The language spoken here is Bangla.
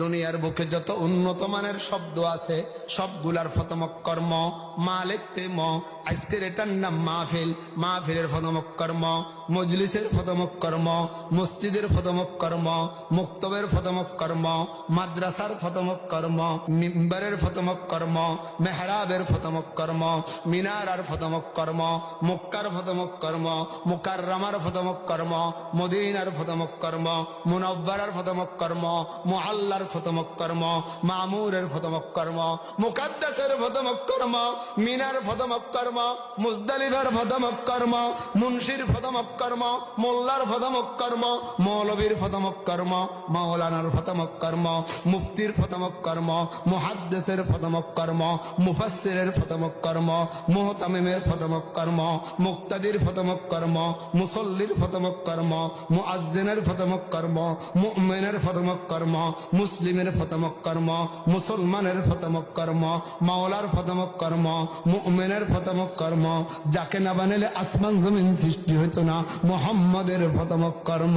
দুনিয়ার বুকে যত উন্নত মানের শব্দ আছে, সবগুলার ফতমক কর্ম মালিক তেম, আজকের এটার নাম মাহফিল। মাহফিলের ফতমক কর্ম মজলিসের ফতমক কর্ম মসজিদের ফতমক কর্ম মুক্তবের ফতমক কর্ম মাদ্রাসার ফতমক কর্ম মিম্বারের ফতমক কর্ম মেহরাবের ফতমক কর্ম মিনারার ফতমক কর্ম মুক্কার ফতমক কর্ম মুকাররামার ফতমক কর্ম মদিনার ফতমক কর্ম মুনব্বরার ফতমক কর্ম মুআল্লার ফতমক কর্ম মামুরের ফতমক কর্ম মুকাদ্দাসের ফতমক মিনার মুজদালিফার মুন্সির মোল্লার ফতমক মৌলবীর কর্ম মাওলানার কর্ম মুফতির ফতমক কর্ম মুহতামিমের কর্ম মুক্তাদির ফতমক কর্ম মুসল্লির ফতমক কর্ম মুআজ্জিনের ফতমক কর্ম মুমিনের কর্ম মুসলিমের ফতমক কর্ম, মুসলমানের ফতমক কর্ম, মাওলার ফতমক কর্ম, মুমেনের ফতমক কর্ম, যাকে না বানালে আসমান জমিন সৃষ্টি হইতো না, মোহাম্মদের ফতমক কর্ম।